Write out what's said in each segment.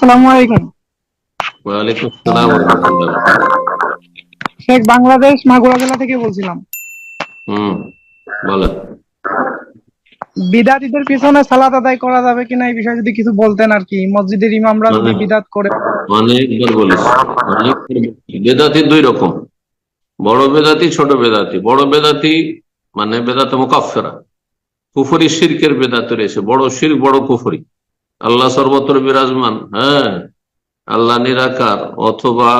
আসসালামু আলাইকুম ওয়ালাইকুম আসসালাম ওয়া রাহমাতুল্লাহ। শেখ বাংলাদেশ মাগুরা জেলা থেকে বলছিলাম। হুম বলেন বিদাতিদের পিছনে সালাত আদায় করা যাবে কিনা এই বিষয়ে যদি কিছু বলতেন আর কি। মসজিদের ইমামরা যদি মানে- বিদাত করে। অনেকবার বলেছি বেদাতি দুই রকম। বড় বেদাতি ছোট বেদাতি। বড় বেদাতি মানে বেদাতে মুকাফেরা কুফরি শিরকের বেদাতে রয়েছে বড় শির বড় কুফরি। আল্লাহ সর্বত্র বিরাজমান হ্যাঁ? আল্লাহ নিরাকার অথবা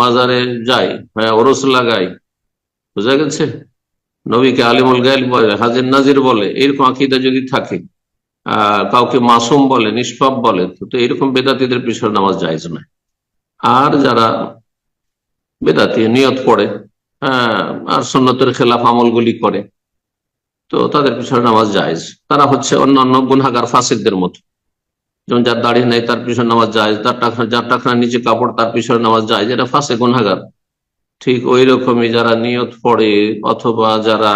মাজারে যায় হ্যাঁ ওরস লাগায় বুঝা গেছে? নবীকে আলিমুল গাইল বলে, হাজির নাজির বলে, এরকম আকিদা যদি থাকে, আহ, কাউকে মাসুম বলে, নিষ্পাপ বলে, তো তো এরকম বেদাতিদের পিছনে নামাজ জায়েজ না আর যারা বেদাতি নিয়ত পড়ে হ্যাঁ আর সন্ন্যতের খেলাফ আমলগুলি করে, তো তাদের পিছনে নামাজ জায়েজ। তারা হচ্ছে অন্যান্য গুনাগার ফাসিকদের মতো। যেমন যার দাড়ি নেই, তার পিছনে নামাজ যায় তার টাকা যার টাকা নিচে কাপড়, তার পিছনে নামাজ যায়, যেটা ফাঁসে গুনাগার ঠিক ওই রকমই যারা নিয়ত পড়ে, অথবা যারা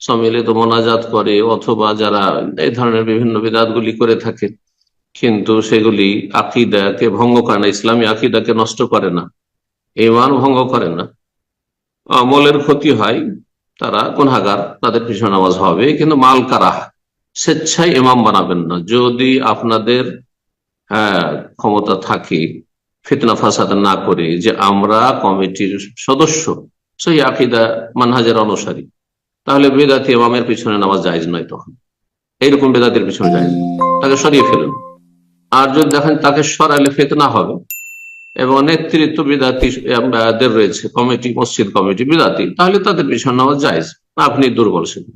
সম্মিলিত মোনাজাত করে, অথবা যারা এই ধরনের বিভিন্ন বিদাতগুলি করে থাকে, কিন্তু সেগুলি আকিদাকে ভঙ্গ করে না, ইসলামী আকিদাকে নষ্ট করে না, ইমান ভঙ্গ করে না। আমলের ক্ষতি হয়, তারা গুনাগার তাদের পিছনে নামাজ হবে, কিন্তু মাল কারাহ, স্বেচ্ছায় ইমাম বানাবেন না। যদি আপনাদের ক্ষমতা থাকে, ফিতনা ফাসাদ না করে, যে আমরা কমিটির সদস্য, সেই আকিদা মানহাজের অনুসারী। তাহলে বেদাতি ইমামের পিছনে নামাজ জায়েজ নয় তখন। এইরকম বেদাতের পিছনে জায়েজ তাকে সরিয়ে ফেলুন। আর যদি দেখেন তাকে সরালে ফেতনা হবে, এবং নেতৃত্ব বিদাতি রয়েছে কমিটি, মসজিদ কমিটি, বিদাতি, তাহলে তাদের পিছনে নামাজ জায়েজ। আপনি দুর্বল ছিলেন।